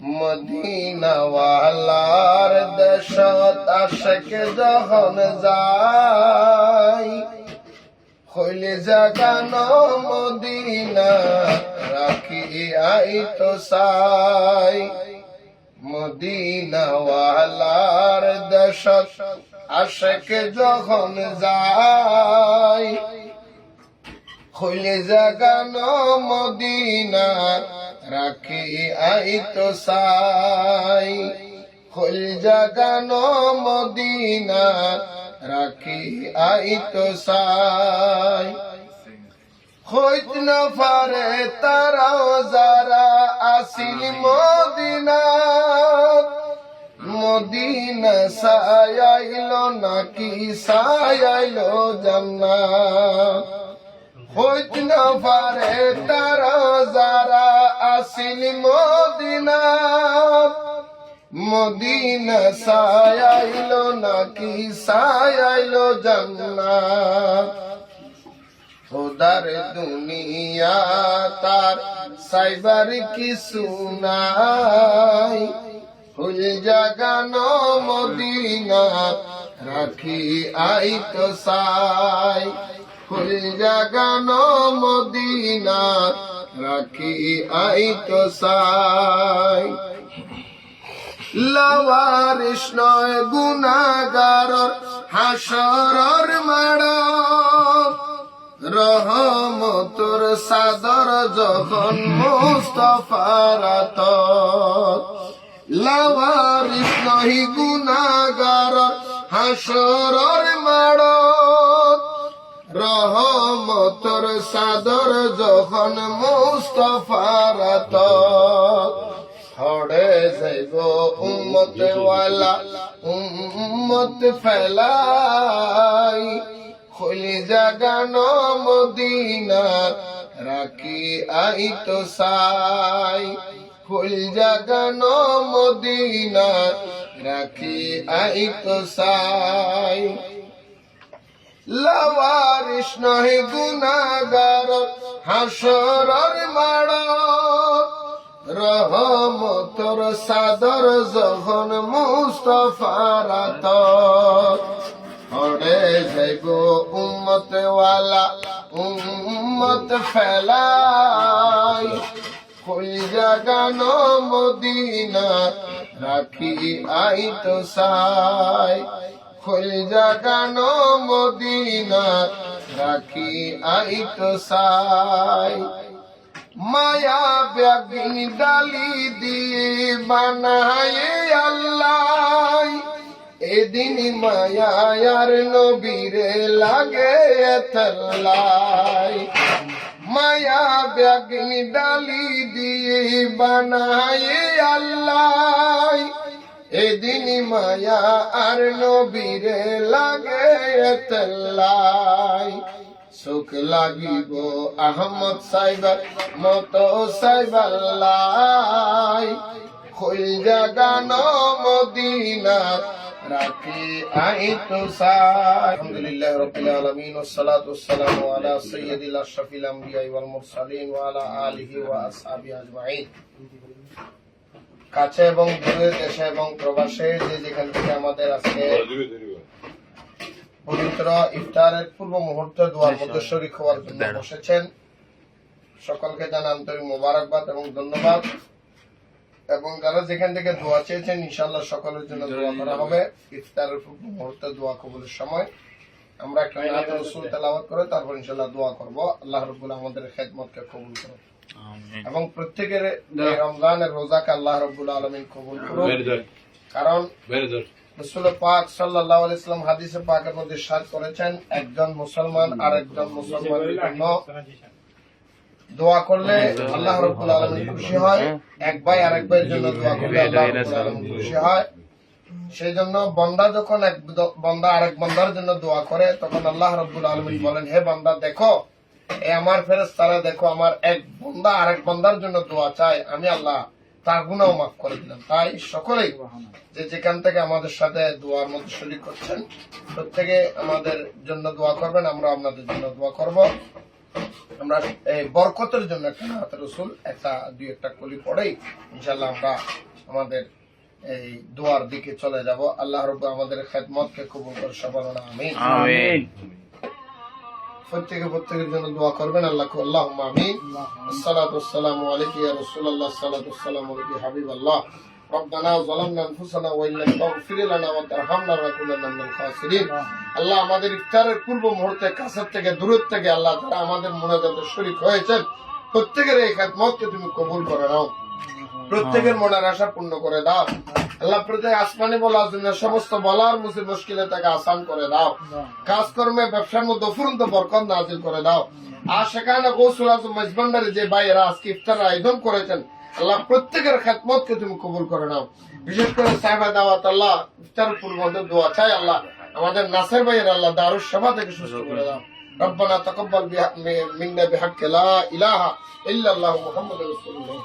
মদিনাওয়ালার দেশত আশেক যখন যায় হইলে জাগানো মদিনা রাখি আই তো সাই মদিনাওয়ালার দেশত আশেক যখন যায় হইলে জাগানো মদিনা রাখি আই তো সাই হইল জাগানো মদিনা, রাখি আই তো সাই। হইত না পারে তারাও যারা আসিল মদিনা মদিনা সায়াইল নাকি সায়াইল জান্নাত। হইত না পারে তারা যারা আসিল মদিনা। মদিনা সায়াইল নাকি সায়াইল জান্নাত। খোদার দুনিয়া তার সাইবার কিছু নাই। ফুল জাগানো মদিনা রাখি আই তো সাই ফুল জাগানো মদিনা রাখি আই তো সাই। লওয়ারিস নয় গুনাগার হাসরর মাড়। রহমতর সাদর যখন মুস্তফারাত লওয়ারিস নহি গুনাগার মাড়। যখন মুস্তফারাত হড়ে যাইব উম্মত ওয়ালা উম্মত ফেলাই। খুলি জাগানো মদিনা, রাখি আই তো সাই। ফুল জাগানো মদিনা, রাখি আই তো সাই। লওয়ারিস নহে গুনাগার হাসরর মাড়। রহমতর সাদর যখন মুস্তফারাত হড়ে যাইব উম্মত ওয়ালা উম্মত ফেলাই। কই জাগানো মদিনা, রাখি আই তো সাই। খোল জাগানো মদিনা, রাখি আই তো সাই মায়া ব্যাগিনী ডালি দিয়ে বানায় আল্লাহ। এদিন মায়ার নবীরে লাগে এতলাই। মায়া ব্যাগিনী ডালি দিয়ে বানায় আল্লাহ। এদিন মায়া আর নবীরে লাগে এতলাই সুখ লাগিব আহমদ সাইবার মতো সাইবাল্লাই। খুল জাগানো মদিনা রাখি আই তো সাই। আলহামদুলিল্লাহ রাব্বিল আলামিন সাইয়্যিদিল আশরাফিল আমবিয়া ওয়াল মুরসালিন ওয়া আলা আলিহি ওয়া আসহাবিহি আজমাইন। কাছে এবং দূরে দেশে এবং প্রবাসে যে যেখান থেকে আমাদের আজকে পবিত্র ইফতারের পূর্ব মুহূর্তে দোয়ার মধ্যে শরীক হওয়ার জন্য বসেছেন। সকলকে জানা আন্তরিক মোবারকবাদ এবং ধন্যবাদ। এবং যারা যেখান থেকে দোয়া চেয়েছেন ইনশাল্লাহ সকলের জন্য দোয়া করা হবে। ইফতারের পূর্ব মুহূর্তে দোয়া কবুলের সময়। আমরা একটা রসুল তেলাওয়াত করে তারপর ইনশাল্লাহ দোয়া করব। আল্লাহ রব্বুল আমাদের খেদমতকে কবুল করুন এবং প্রত্যেকের রমজানের রোজাকে আল্লাহ রব্বুল আলমিন কবুল করুন কারণ রসুল পাক হাদিসে পাকের মধ্যে করেছেন একজন মুসলমান আর একজন মুসলমানের জন্য দোয়া করলে আল্লাহ রব্বুল আলমিন খুশি হয় এক ভাই আরেক ভাইয়ের জন্য দোয়া করলে আল্লাহ রব্বুল আলমিন খুশি হয়। সেই জন্য বন্দা যখন এক বন্দা আরেক বন্দার জন্য দোয়া করে তখন আল্লাহ রব্বুল আলমিন বলেন হে বন্দা দেখো আমার ফেরেস তারা দেখো আমার এক বন্দা আরেক বন্দার জন্য দোয়া চায় আমি আল্লাহ তার গুণাও মাফ করে দিলাম। তাই সকলেই যে যেখান থেকে আমাদের সাথে দোয়ার মধ্যে শরীর করছেন প্রত্যেকে আমাদের জন্য দোয়া করবেন আমরা আপনাদের জন্য দোয়া করব। আমরা এই বরকতের জন্য একটা নাহাত রসুল একটা দুই একটা কলি পড়েই ইনশাল্লাহ আমরা আমাদের এই দোয়ার দিকে চলে যাব। আল্লাহ রব আমাদের খেদমতকে কবুল করে সবার আমিন। আমিন। প্রত্যেকে প্রত্যেকের জন্য দোয়া করবেন আল্লাহ আল্লাহ আমিন الصلاة والسلام عليك يا رسول الله الصلاة والسلام عليك يا حبيب الله ربنا ظلمنا انفسنا وان لم تغفر لنا وترحمنا لنكونن من الخاسرين আল্লাহ আমাদের ইফতারের পূর্ব মুহূর্তে কাছের থেকে দূরের থেকে আল্লাহ তারা আমাদের মোনাজাতে শরীক হয়েছেন প্রত্যেকের এই খেদমতকে তুমি কবুল করে নাও প্রত্যেকের মনের আশা পূর্ণ করে দাও আল্লাহ প্রত্যেক আসমানি বলার জন্য সমস্ত বলার মুসিব মুশকিলে তাকে আসান করে দাও কাজকর্মে ব্যবসার মধ্যে অফুরন্ত বরকত নাজিল করে দাও আর সেখানে গৌসুল আজম মেজবান্ডারে যে ভাইয়েরা আজকে ইফতার আয়োজন করেছেন আল্লাহ প্রত্যেকের খেদমতকে তুমি কবুল করে নাও বিশেষ করে সাহেবা দাওয়াত আল্লাহ ইফতার পূর্ব দোয়া চাই আল্লাহ আমাদের নাসের ভাইয়ের আল্লাহ দারুস সভা থেকে সুস্থ করে দাও ربنا تقبل بها- منا بحق لا اله الا الله محمد رسول الله